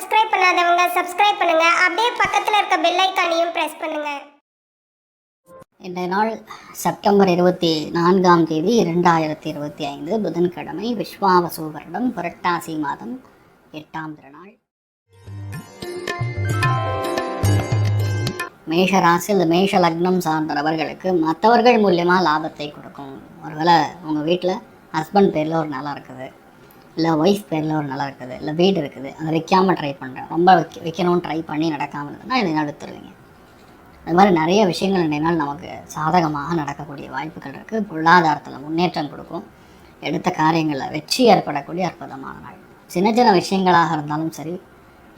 Subscribe பண்ணுங்க. அப்படியே பக்கத்தில் இருக்க பெல் ஐக்கானையும் பிரஸ் பண்ணுங்க. இன்றைய நாள் செப்டம்பர் இருபத்தி நான்காம் தேதி இரண்டாயிரத்தி இருபத்தி ஐந்து புதன்கிழமை விஸ்வாவசு வருடம் புரட்டாசி மாதம் எட்டாம் திருநாள். மேஷ ராசி இந்த மேஷ லக்னம் சார்ந்த நபர்களுக்கு மற்றவர்கள் மூலியமாக லாபத்தை கொடுக்கும். ஒருவேளை உங்கள் வீட்டில் ஹஸ்பண்ட் பேரில் ஒரு நிலம் இருக்குது. இல்லை ஒய்ஃப் பேரில் ஒரு நிலம் இருக்குது இல்லை வீடு இருக்குது. அதை விற்காமல் ட்ரை பண்ணுறேன் ரொம்ப வைக்க விற்கணும்னு ட்ரை பண்ணி நடக்காமல் இருந்ததுன்னா இதை எடுத்துருவீங்க அது மாதிரி நிறைய விஷயங்கள் நினைனால் நமக்கு சாதகமாக நடக்கக்கூடிய வாய்ப்புகள் இருக்குது பொருளாதாரத்தில் முன்னேற்றம் கொடுக்கும். எடுத்த காரியங்களில் வெற்றி ஏற்படக்கூடிய அற்புதமான நாள். சின்ன சின்ன விஷயங்களாக இருந்தாலும் சரி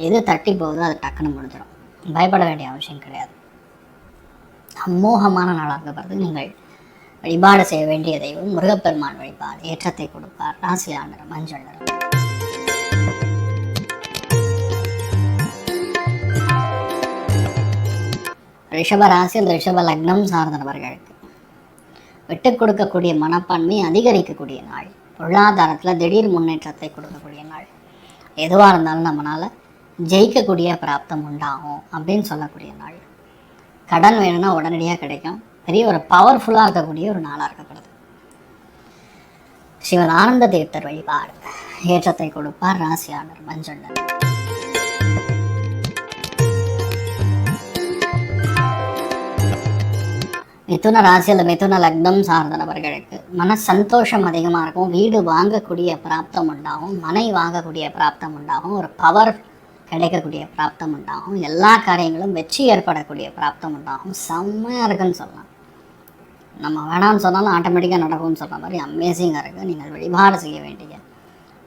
எது தட்டி போகுதோ அது டக்குன்னு முடிஞ்சிடும் பயப்பட வேண்டிய அவசியம் கிடையாது. அமோகமான நாளாக பார்த்து நீங்கள். வழிபாடு செய்ய வேண்டிய தெய்வம் முருகப்பெருமான் வழிபாடு ஏற்றத்தை கொடுப்பார். ராசியாளர் மஞ்சள் நிறம் ரிஷப ராசி அந்த ரிஷப லக்னம் சார்ந்தவர்களுக்கு விட்டுக் கொடுக்கக்கூடிய மனப்பான்மை அதிகரிக்கக்கூடிய நாள். பொருளாதாரத்தில் திடீர் முன்னேற்றத்தை கொடுக்கக்கூடிய நாள். எதுவாக இருந்தாலும் நம்மளால் ஜெயிக்கக்கூடிய பிராப்தம் உண்டாகும் அப்படின்னு சொல்லக்கூடிய நாள். கடன் வேணும்னா உடனடியாக கிடைக்கும். பெரிய ஒரு பவர்ஃபுல்லாக இருக்கக்கூடிய ஒரு நாளாக இருக்கப்படுது. சிவன் ஆனந்த தீர்த்தர் வழிபாடு. ஏற்றத்தை கொடுப்பார் ராசியாளர் மஞ்சள். மிதுன ராசி மிதுன லக்னம் சார்ந்த நபர்களுக்கு மன சந்தோஷம் அதிகமாக இருக்கும். வீடு வாங்கக்கூடிய பிராப்தம் உண்டாகும். மனை வாங்கக்கூடிய பிராப்தம் உண்டாகும். ஒரு பவர் கிடைக்கக்கூடிய பிராப்தம் உண்டாகும். எல்லா காரியங்களும் வெற்றி ஏற்படக்கூடிய பிராப்தம் உண்டாகும். செம்மையாக இருக்குன்னு சொல்லலாம். நம்ம வேணாம்னு சொன்னாலும் ஆட்டோமேட்டிக்காக நடக்கும்னு சொல்கிற மாதிரி அமேசிங்காக இருக்குது நீங்கள் வழிபாடு செய்ய வேண்டிய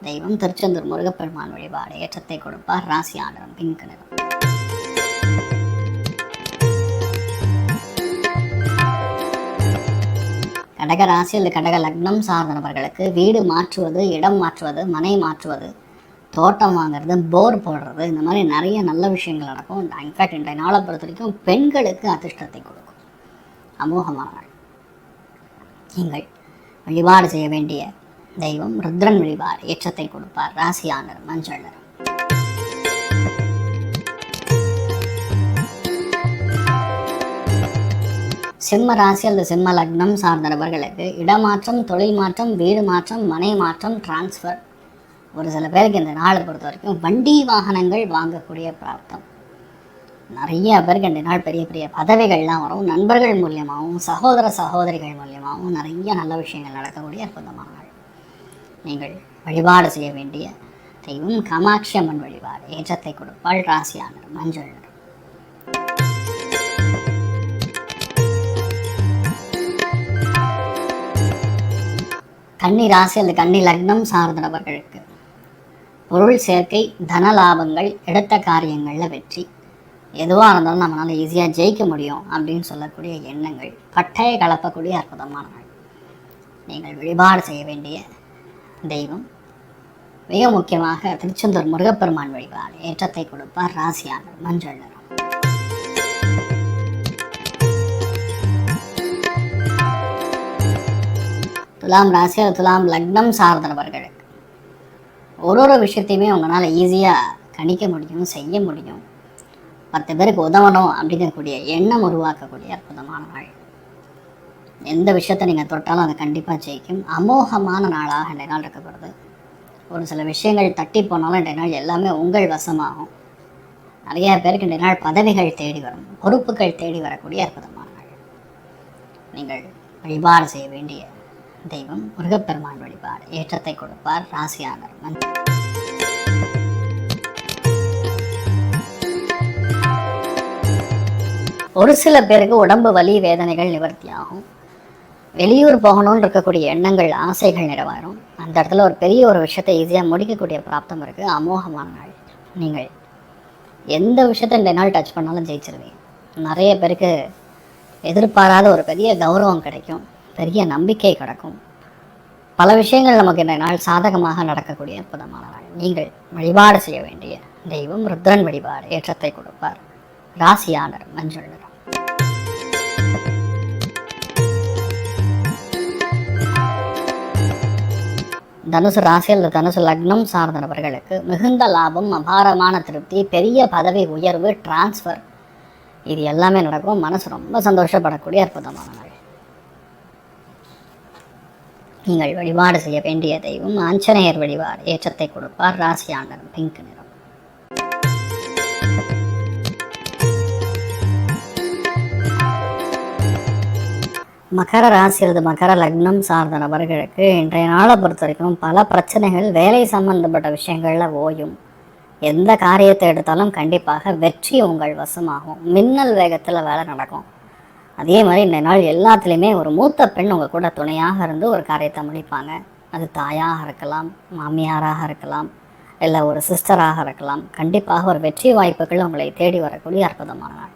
தெய்வம் திருச்செந்தூர் முருகப்பெருமான் வழிபாடு. ஏற்றத்தை கொடுப்பார் ராசி ஆண்டவன் பிங்க் நிறம் கடக ராசி அல்லது கடக லக்னம் சார்ந்த நபர்களுக்கு வீடு மாற்றுவது இடம் மாற்றுவது மனை மாற்றுவது தோட்டம் வாங்குறது போர் போடுறது இந்த மாதிரி நிறைய நல்ல விஷயங்கள் நடக்கும். இன்ஃபேக்ட் இன்றைய நாளை பொறுத்த வரைக்கும் பெண்களுக்கு அதிர்ஷ்டத்தை கொடுக்கும். அமோகமான நாள் நீங்கள் வழிபாடு செய்ய வேண்டிய தெய்வம் ருத்ரன் வழிபாடு ஏற்றத்தை கொடுப்பார் ராசியானர் மஞ்சள் சிம்ம ராசி அல்லது சிம்ம லக்னம் சார்ந்த நபர்களுக்கு இடமாற்றம் தொழில் மாற்றம் வீடு மாற்றம் மனை மாற்றம் டிரான்ஸ்ஃபர் ஒரு சில பேருக்கு இந்த நாளை பொறுத்த வரைக்கும் வண்டி வாகனங்கள் வாங்கக்கூடிய பிராப்தம். நிறைய பேருக்கு ரெண்டு நாள் பெரிய பெரிய பதவிகள்லாம் வரும். நண்பர்கள் மூலியமாகவும் சகோதர சகோதரிகள் மூலியமாகவும் நிறைய நல்ல விஷயங்கள் நடக்கக்கூடிய அற்புதமான நாள். நீங்கள் வழிபாடு செய்ய வேண்டிய தெய்வம் காமாட்சி அம்மன் வழிபாடு. ஏற்றத்தை கொடுப்பாள் ராசியானர் மஞ்சள். கன்னி ராசி அல்லது கன்னி லக்னம் சார்ந்த நபர்களுக்கு பொருள் சேர்க்கை தன லாபங்கள் எடுத்த காரியங்களில் வெற்றி. எதுவாக இருந்தாலும் நம்மளால் ஈஸியாக ஜெயிக்க முடியும் அப்படின்னு சொல்லக்கூடிய எண்ணங்கள் பட்டையை கலப்பக்கூடிய அற்புதமான நீங்கள் வழிபாடு செய்ய வேண்டிய தெய்வம். மிக முக்கியமாக திருச்செந்தூர் முருகப்பெருமான் வழிபாடு. ஏற்றத்தை கொடுப்பார் ராசியான மஞ்சள் நிறம். துலாம் ராசி அல்லது துலாம் லக்னம் சார்ந்தவர்களுக்கு ஒரு ஒரு விஷயத்தையுமே உங்களால் ஈஸியாக கணிக்க முடியும் செய்ய முடியும். பத்து பேருக்கு உதவணும் அப்படிங்கக்கூடிய எண்ணம் உருவாக்கக்கூடிய அற்புதமான நாள். எந்த விஷயத்தை நீங்கள் தொட்டாலும் அதை கண்டிப்பாக ஜெயிக்கும். அமோகமான நாளாக இன்றைய நாள் இருக்கப்படுது ஒரு சில விஷயங்கள் தட்டி போனாலும் இன்றைய நாள் எல்லாமே உங்கள் வசமாகும். நிறைய பேருக்கு இன்றைய நாள் பதவிகள் தேடி வரும். பொறுப்புகள் தேடி வரக்கூடிய அற்புதமான நாள். நீங்கள் வழிபாடு செய்ய வேண்டிய தெய்வம் முருகப்பெருமான் வழிபாடு ஏற்றத்தை கொடுப்பார் ராசியானர் நன்றி. ஒரு சில பேருக்கு உடம்பு வலி வேதனைகள் நிவர்த்தி ஆகும் வெளியூர் போகணும்னு இருக்கக்கூடிய எண்ணங்கள் ஆசைகள் நிறைவேறும். அந்த இடத்துல ஒரு பெரிய ஒரு விஷயத்தை ஈஸியாக முடிக்கக்கூடிய பிராப்தம் இருக்குது அமோகமான நாள். நீங்கள் எந்த விஷயத்தை இந்த நாள் டச் பண்ணாலும் ஜெயிச்சிருவீங்க. நிறைய பேருக்கு எதிர்பாராத ஒரு பெரிய கௌரவம் கிடைக்கும். பெரிய நம்பிக்கை கிடைக்கும். பல விஷயங்கள் நமக்கு இந்த நாள் சாதகமாக நடக்கக்கூடிய அற்புதமான நாள். நீங்கள் வழிபாடு செய்ய வேண்டிய தெய்வம் ருத்ரன் வழிபாடு ஏற்றத்தை கொடுப்பார். ராசியானர் மஞ்சள் தனுசு ராசியில் தனுசு லக்னம் சார்ந்த நபர்களுக்கு மிகுந்த லாபம் அபாரமான திருப்தி பெரிய பதவி உயர்வு டிரான்ஸ்ஃபர் இது எல்லாமே நடக்கும். மனசு ரொம்ப சந்தோஷப்படக்கூடிய அற்புதமான நாள். நீங்கள் வழிபாடு செய்ய வேண்டிய தெய்வம் ஆஞ்சநேயர் வழிபாடு. ஏற்றத்தை கொடுப்பார். ராசி ஆண்டனம் பிங்க் நிறம். மகர ராசி அல்லது மகர லக்னம் சார்ந்த நபர்களுக்கு இன்றைய நாளை பொறுத்த வரைக்கும் பல பிரச்சனைகள் வேலை சம்பந்தப்பட்ட விஷயங்களில் ஓயும். எந்த காரியத்தை எடுத்தாலும் கண்டிப்பாக வெற்றி உங்கள் வசமாகும். மின்னல் வேகத்தில் வேலை நடக்கும். அதே மாதிரி இந்த நாள் எல்லாத்துலேயுமே ஒரு மூத்த பெண் உங்கள் கூட துணையாக இருந்து ஒரு காரியத்தை முடிப்பாங்க. அது தாயாக இருக்கலாம் மாமியாராக இருக்கலாம் இல்லை ஒரு சிஸ்டராக இருக்கலாம். கண்டிப்பாக ஒரு வெற்றி வாய்ப்புகள் உங்களை தேடி வரக்கூடிய அற்புதமான நாள்.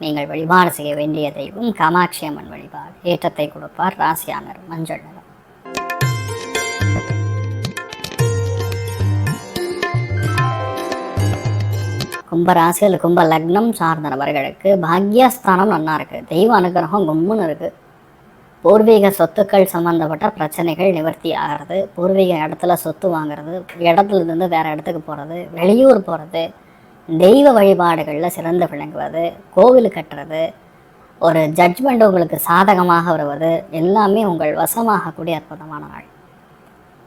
நீங்கள் வழிபாடு செய்ய வேண்டிய தெய்வம் காமாட்சி அம்மன் வழிபாடு. ஏற்றத்தை கொடுப்பார் ராசியானர் மஞ்சள். நிறம் கும்ப ராசி அல்லது கும்ப லக்னம் சார்ந்த நபர்களுக்கு பாக்யஸ்தானம் நல்லா இருக்கு. தெய்வ அனுகிரகம் கும்முன்னு இருக்கு. பூர்வீக சொத்துக்கள் சம்பந்தப்பட்ட பிரச்சனைகள் நிவர்த்தி ஆகிறது. பூர்வீக இடத்துல சொத்து வாங்குறது இடத்துல இருந்து வேற இடத்துக்கு போகிறது வெளியூர் போகிறது தெய்வ வழிபாடுகளில் சிறந்து விளங்குவது கோவில் கட்டுறது ஒரு ஜட்ஜ்மெண்ட் உங்களுக்கு சாதகமாக வருவது எல்லாமே உங்கள் வசமாகக்கூடிய அற்புதமான நாள்.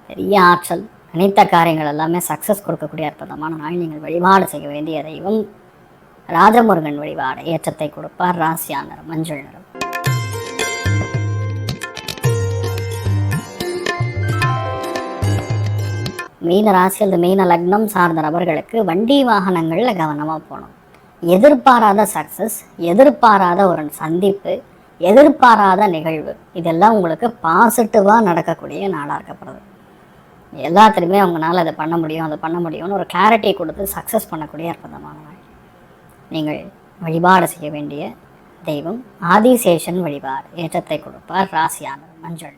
பெரிய ஆற்றல் நினைத்த காரியங்கள் எல்லாமே சக்ஸஸ் கொடுக்கக்கூடிய அற்புதமான நாள். நீங்கள் வழிபாடு செய்ய வேண்டிய தெய்வம் ராஜமுருகன் வழிபாடு ஏற்றத்தை கொடுப்பார் ராசியா மஞ்சள் நிறம். மீன ராசி அல்லது மீன லக்னம் சார்ந்த நபர்களுக்கு வண்டி வாகனங்களில் கவனமாக போகணும். எதிர்பாராத சக்ஸஸ் எதிர்பாராத ஒரு சந்திப்பு எதிர்பாராத நிகழ்வு இதெல்லாம் உங்களுக்கு பாசிட்டிவாக நடக்கக்கூடிய நாளாக இருக்கப்படுது. எல்லாத்துலேயுமே அவங்களால அதை பண்ண முடியும் அதை பண்ண முடியும்னு ஒரு கிளாரிட்டி கொடுத்து சக்ஸஸ் பண்ணக்கூடிய அற்புதமான நாள். நீங்கள் வழிபாடு செய்ய வேண்டிய தெய்வம் ஆதிசேஷன் வழிபாடு ஏற்றத்தை கொடுப்பார் ராசியானர் மஞ்சள்